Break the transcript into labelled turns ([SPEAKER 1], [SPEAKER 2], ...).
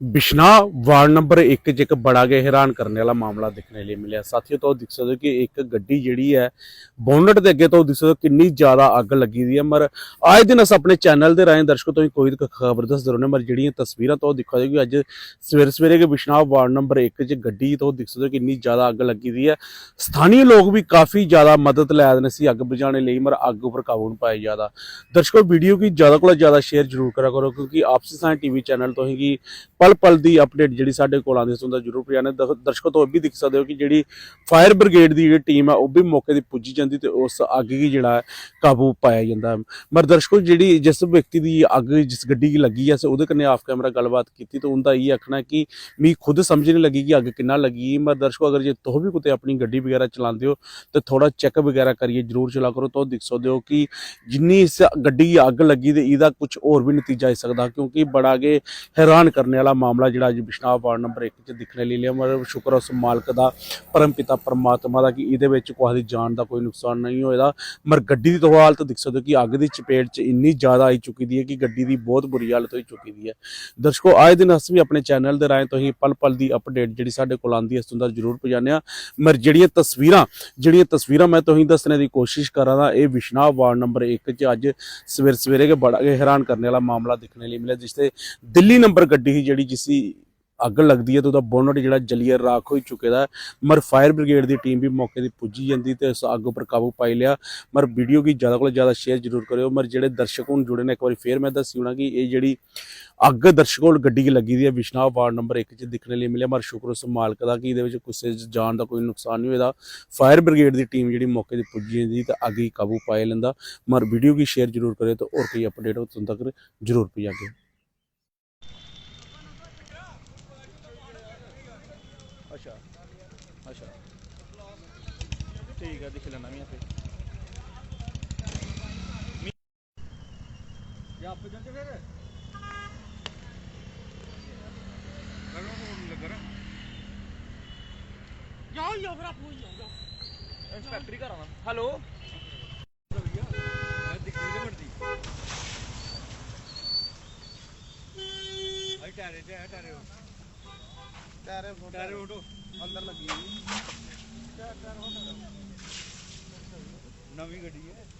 [SPEAKER 1] Bishnah ward number 1 ਚ ਇੱਕ ਬੜਾ ਗਿਆ ਹੈਰਾਨ ਕਰਨ ਵਾਲਾ ਮਾਮਲਾ ਦੇਖਣੇ ਲਈ ਮਿਲਿਆ। ਸਾਥੀਓ, ਤੋਂ ਦਿਖ ਸਕਦੇ ਹੋ ਕਿ ਇੱਕ ਗੱਡੀ ਜਿਹੜੀ ਹੈ, ਬੋਨਟ ਦੇ ਅੱਗੇ ਤੋਂ ਦਿਖ ਸਕਦੇ ਹੋ ਕਿੰਨੀ ਜ਼ਿਆਦਾ ਅੱਗ ਲੱਗੀ ਦੀ ਹੈ, ਮਰ ਆਏ ਦਿਨ ਅਸ ਆਪਣੇ ਚੈਨਲ ਦੇ ਰਾਹੀਂ ਦਰਸ਼ਕੋ ਤੋਂ ਕੋਈ ਖਬਰ ਦੱਸਦੇ ਰਹਨੇ ਮਰ ਜਿਹੜੀਆਂ ਤਸਵੀਰਾਂ ਤੋਂ ਦਿਖਾ ਕਿ ਅੱਜ ਸਵੇਰੇ ਸਵੇਰੇ ਕੇ ਬਿਸ਼ਨਾ ਵਾਰਡ ਨੰਬਰ 1 ਚ ਗੱਡੀ ਤੋਂ ਦਿਖ ਸਕਦੇ ਹੋ ਕਿੰਨੀ ਜ਼ਿਆਦਾ ਅੱਗ ਲੱਗੀ ਦੀ ਹੈ। ਸਥਾਨੀ ਲੋਕ ਵੀ ਕਾਫੀ ਜ਼ਿਆਦਾ ਮਦਦ ਲੈ ਰਹੇ ਨੇ ਸੀ ਅੱਗ ਬੁਝਾਉਣ ਲਈ, ਮਰ ਅੱਗ ਉੱਪਰ ਕਾਬੂ ਨੂੰ ਪਾਇਆ ਜ਼ਿਆਦਾ ਦਰਸ਼ਕੋ, ਵੀਡੀਓ ਕੀ ਜ਼ਿਆਦਾ ਕੋਲ ਜ਼ਿਆਦਾ ਸ਼ੇਅਰ ਜ਼ਰੂਰ ਕਰਿਆ ਕਰੋ, ਕਿਉਂਕਿ ਆਪਸੀ ਸਾਂ ਟੀਵੀ ਚੈਨਲ ਤੋਂ ਪਲ ਪਲ ਦੀ ਅਪਡੇਟ ਜਿਹੜੀ ਸਾਡੇ ਕੋਲ ਆਉਂਦੀ ਹੁੰਦਾ ਜਰੂਰ ਪਜਾਣੇ ਦਰਸ਼ਕੋ ਤੋਂ ਇਹ ਵੀ ਦਿਖ ਸਕਦੇ ਹੋ ਕਿ ਜਿਹੜੀ ਫਾਇਰ ਬ੍ਰਿਗੇਡ ਦੀ ਜਿਹੜੀ ਟੀਮ ਹੈ ਉਹ ਵੀ ਮੌਕੇ ਤੇ ਪੁੱਜੀ ਜਾਂਦੀ ਤੇ ਉਸ ਅੱਗ ਕੀ ਜਿਹੜਾ ਕਾਬੂ ਪਾਇਆ ਜਾਂਦਾ ਹੈ। ਪਰ ਦਰਸ਼ਕੋ, ਜਿਹੜੀ ਜਿਸ ਵਿਅਕਤੀ ਦੀ ਅੱਗ ਜਿਸ ਗੱਡੀ ਦੀ ਲੱਗੀ ਹੈ ਸੇ ਉਹਦੇ ਕਨੇ ਆਫ ਕੈਮਰਾ ਗੱਲਬਾਤ ਕੀਤੀ ਤਾਂ ਉਹਦਾ ਇਹ ਆਖਣਾ ਕਿ ਮੀ ਖੁਦ ਸਮਝ ਨਹੀਂ ਲੱਗੀ ਕਿ ਅੱਗ ਕਿੰਨਾ ਲੱਗੀ ਮਰ ਦਰਸ਼ਕੋ, ਅਗਰ ਜੇ ਤੁਹ ਵੀ ਕਿਤੇ ਆਪਣੀ ਗੱਡੀ ਵਗੈਰਾ ਚਲਾਉਂਦੇ ਹੋ, ਤੇ ਥੋੜਾ ਚੈੱਕ ਵਗੈਰਾ ਕਰੀਏ, ਜਰੂਰ ਚਲਾ ਕਰੋ ਤਾਂ ਦਿਖ ਸਕਦੇ ਹੋ ਕਿ ਜਿੰਨੀ ਇਸ ਗੱਡੀ ਅੱਗ ਲੱਗੀ ਤੇ ਇਹਦਾ ਕੁਝ ਹੋਰ ਵੀ ਨਤੀਜਾ ਹੋ ਸਕਦਾ, ਕਿਉਂਕਿ ਬੜਾ ਕੇ ਹੈਰਾਨ ਕਰਨ ਵਾਲਾ ਮਾਮਲਾ ਜਿਹੜਾ ਅੱਜ ਬਿਸ਼ਨਾਬ ਵਾਰਡ ਨੰਬਰ 1 ਚ ਦਿਖਣੇ ਲਈ ਲਿਆ। ਮਰ ਸ਼ੁਕਰ ਉਸ ਮਾਲਕ ਦਾ, ਪਰਮ ਪਿਤਾ ਪਰਮਾਤਮਾ ਦਾ, ਕਿ ਇਹਦੇ ਵਿੱਚ ਕੋਈ ਦੀ ਜਾਨ ਦਾ ਕੋਈ ਨੁਕਸਾਨ ਨਹੀਂ ਹੋਏਦਾ ਮਰ ਗੱਡੀ ਦੀ ਤੋਂ ਹਾਲਤ ਦਿਖ ਸਕਦੇ ਹੋ ਕਿ ਅੱਗ ਦੀ ਚਪੇਟ 'ਚ ਇੰਨੀ ਜ਼ਿਆਦਾ ਆਈ ਚੁੱਕੀ ਦੀ ਹੈ ਕਿ ਗੱਡੀ ਦੀ ਬਹੁਤ ਬੁਰੀ ਹਾਲਤ ਹੋਈ ਚੁੱਕੀ ਦੀ ਹੈ। ਦਰਸ਼ਕੋ, ਆਏ ਦਿਨ ਅਸੀਂ ਵੀ ਆਪਣੇ ਚੈਨਲ ਦੇ ਰਾਹੀਂ ਤੋਂ ਹੀ ਪਲ ਪਲ ਦੀ ਅਪਡੇਟ ਜਿਹੜੀ ਸਾਡੇ ਕੋਲ ਆਉਂਦੀ ਹੈ, ਇਸ ਤੋਂ ਦਾ ਜ਼ਰੂਰ ਪਜਾਉਂਦੇ ਹਾਂ। ਮਰ ਜਿਹੜੀਆਂ ਤਸਵੀਰਾਂ ਜਿਹੜੀਆਂ ਤਸਵੀਰਾਂ ਮੈਂ ਤੁਸੀਂ ਦੱਸਣੇ ਦੀ ਕੋਸ਼ਿਸ਼ ਕਰਾਂਗਾ ਇਹ ਵਿਸ਼ਨਾਬ ਵਾਰਡ ਨੰਬਰ 1 ਚ ਅੱਜ ਸਵੇਰ ਸਵੇਰੇ ਕੇ ਬੜਾ ਕੇ ਹੈਰਾਨ ਕਰਨ ਵਾਲਾ ਮਾਮਲਾ ਦਿਖਣੇ ਲਈ ਮਿਲਿਆ, ਜਿਸ ਤੇ ਦਿੱਲੀ ਨੰਬਰ ਗੱਡੀ ਸੀ ਜਿਹੜੀ ਜਿਸ ਅੱਗ ਲੱਗਦੀ ਹੈ ਤੇ ਉਹਦਾ ਬੋਨਟ ਜਿਹੜਾ ਜਲੀਏ ਰਾਖ ਹੋ ਚੁੱਕੇ ਦਾ ਹੈ। ਮਰ ਫਾਇਰ ਬ੍ਰਿਗੇਡ ਦੀ ਟੀਮ ਵੀ ਮੌਕੇ ਦੀ ਪੁੱਜੀ ਜਾਂਦੀ ਤੇ ਉਸ ਅੱਗ ਉੱਪਰ ਕਾਬੂ ਪਾਈ ਲਿਆ। ਮਰ ਵੀਡੀਓ ਕੀ ਜ਼ਿਆਦਾ ਕੋਲ ਜ਼ਿਆਦਾ ਸ਼ੇਅਰ ਜ਼ਰੂਰ ਕਰਿਓ। ਮਰ ਜਿਹੜੇ ਦਰਸ਼ਕ ਹੁਣ ਜੁੜੇ ਨੇ, ਇੱਕ ਵਾਰੀ ਫੇਰ ਮੈਂ ਦੱਸੀ ਹੋਣਾ ਕਿ ਇਹ ਜਿਹੜੀ ਅੱਗ ਦਰਸ਼ਕ ਕੋਲ ਗੱਡੀ ਕੀ ਲੱਗੀ ਦੀ ਹੈ ਵਿਸ਼ਨਾਬ ਵਾਰਡ ਨੰਬਰ 1 ਚ ਦਿਖਣੇ ਲਈ ਮਿਲਿਆ। ਮਰ ਸ਼ੁਕਰ ਉਸ ਮਾਲਕ ਦਾ ਕਿ ਇਹਦੇ ਵਿੱਚ ਕਿਸੇ ਜਾਨ ਦਾ ਕੋਈ ਨੁਕਸਾਨ ਨਹੀਂ ਹੋਏਦਾ ਫਾਇਰ ਬ੍ਰਿਗੇਡ ਦੀ ਟੀਮ ਜਿਹੜੀ ਮੌਕੇ ਤੇ ਪੁੱਜੀ ਜਾਂਦੀ ਤੇ ਅੱਗ ਹੀ ਕਾਬੂ ਪਾਏ ਲੈਂਦਾ। ਮਰ ਵੀਡੀਓ ਕੀ ਸ਼ੇਅਰ ਜ਼ਰੂਰ ਕਰਿਓ ਤੇ ਹੋਰ ਕੋਈ ਅਪਡੇਟ ਹੋ ਤੁਹਾਨੂੰ ਤੱਕ ਜ਼ਰੂਰ ਪਹੁੰਚਾਗੇ
[SPEAKER 2] ਅੱਛਾ। ਅੱਛਾ। ਠੀਕ ਹੈ ਦਿਖ ਲੈਣਾ ਵੀ ਆਪੇ। ਜਾਂ ਆਪੇ ਜਾਂਦੇ ਫਿਰ। ਕਰੋ ਹੋਣ ਲੱਗਾ
[SPEAKER 3] ਜਾਓ ਯੋ ਫਿਰ ਆਪੂ ਜਾਓ
[SPEAKER 2] ਇੰਸਪੈਕਟਰ ਹੀ ਕਰਾਉਣਾ ਹੈਲੋ। ਮੈਂ ਨਹੀਂ ਮਰਦੀ ਆਈ ਟਾਰੇ ਤੇ ਟਾਰੇ
[SPEAKER 4] ਟਾਇਰ ਅੰਦਰ ਲੱਗੀ ਹੋਈ।
[SPEAKER 2] ਨਵੀਂ ਗੱਡੀ ਹੈ।